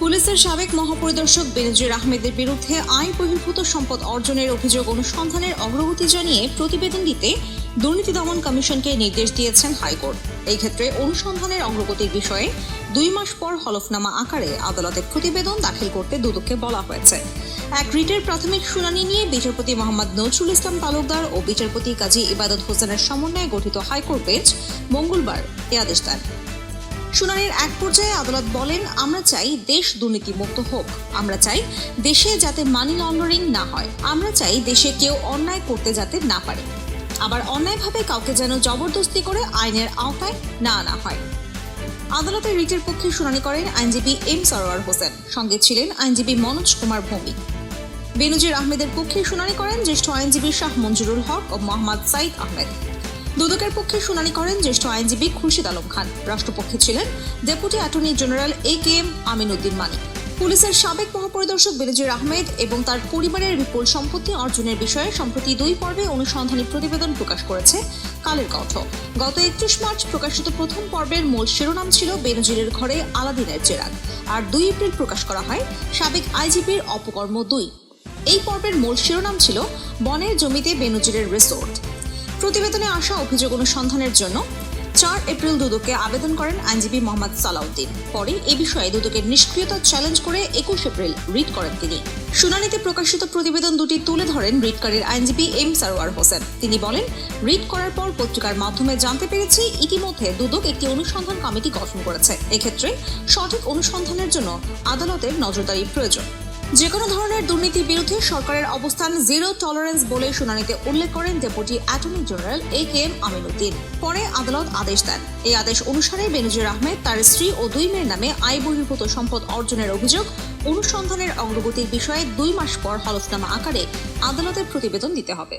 পুলিশের সাবেক মহাপরিদর্শক বেনজির আহমেদের বিরুদ্ধে আইন বহির্ভূত সম্পদ অর্জনের অভিযোগ অনুসন্ধানের অগ্রগতি জানিয়ে প্রতিবেদন দিতে দুর্নীতি দমন কমিশনকে নির্দেশ দিয়েছেন হাইকোর্ট। এই ক্ষেত্রে অনুসন্ধানের অগ্রগতির বিষয়ে দুই মাস পর হলফনামা আকারে আদালতে প্রতিবেদন দাখিল করতে দুদককে বলা হয়েছে। এক রিটের প্রাথমিক শুনানি নিয়ে বিচারপতি মোহাম্মদ নজরুল ইসলাম তালুকদার ও বিচারপতি কাজী ইবাদত হোসেনের সমন্বয়ে গঠিত হাইকোর্ট বেঞ্চ মঙ্গলবার এ আদেশ দেন। শুনানির এক পর্যায়ে আদালত বলেন, আমরা চাই দেশ দুর্নীতিমুক্ত হোক। আমরা চাই দেশে যাতে মানি লন্ডারিং না হয়। আমরা চাই দেশে কেউ অন্যায় করতে যাতে না পারে। আবার অন্যায়ভাবে কাউকে যেন জবরদস্তি করে আইনের আওতায় না আনা হয়। আদালতের রিটের পক্ষে শুনানি করেন আইনজীবী এম সরোয়ার হোসেন। সঙ্গে ছিলেন আইনজীবী মনোজ কুমার ভৌমিক। বেনজির আহমেদের পক্ষে শুনানি করেন জ্যেষ্ঠ আইনজীবী শাহ মঞ্জুরুল হক ও মোহাম্মদ সাইদ আহমেদ। দুদকের পক্ষে শুনানি করেন জ্যেষ্ঠ আইনজীবী খুরশিদ আলম খান। রাষ্ট্রপক্ষে ছিলেন deputy attorney general A K M Aminuddin Manik. পুলিশের সাবেক মহাপরিদর্শক বেনজির আহমেদ এবং তার পরিবারের বিপুল সম্পত্তি অর্জনের বিষয়ে সম্প্রতি দুই পর্বে অনুসন্ধানী প্রতিবেদন প্রকাশ করেছে কালের কণ্ঠ। গত একত্রিশ মার্চ প্রকাশিত প্রথম পর্বের মূল শিরোনাম ছিল বেনজিরের ঘরে আলাদিনের জেরাক। আর দুই এপ্রিল প্রকাশ করা হয় সাবেক আইজিপির অপকর্ম দুই। এই পর্বের মূল শিরোনাম ছিল বনের জমিতে বেনজিরের রিসোর্ট। প্রতিবেদনে আসা অভিযোগ অনুসন্ধানের জন্য চার এপ্রিল দুদককে আবেদন করেন আইনজীবী মোহাম্মদ সালাউদ্দিন। পরে এ বিষয়ে দুদকের নিষ্ক্রিয়তা চ্যালেঞ্জ করে একুশ এপ্রিল রিট করেন তিনি। শুনানিতে প্রকাশিত প্রতিবেদন দুটি তুলে ধরেন রিটকারীর আইনজীবী এম সারোয়ার হোসেন। তিনি বলেন, রিট করার পর পত্রিকার মাধ্যমে জানতে পেরেছি, ইতিমধ্যে দুদক একটি অনুসন্ধান কমিটি গঠন করেছে। এক্ষেত্রে সঠিক অনুসন্ধানের জন্য আদালতের নজরদারি প্রয়োজন। যে কোনো ধরনের দুর্নীতির বিরুদ্ধে সরকারের অবস্থান জিরো টলারেন্স বলে শুনানিতে উল্লেখ করেন deputy attorney general A K M Aminuddin. পরে আদালত আদেশ দেন। এই আদেশ অনুসারে বেনজির আহমেদ তার স্ত্রী ও দুই মেয়ের নামে আয় বহির্ভূত সম্পদ অর্জনের অভিযোগ, অনুসন্ধানের অগ্রগতির বিষয়ে দুই মাস পর হলফনামা আকারে আদালতের প্রতিবেদন দিতে হবে।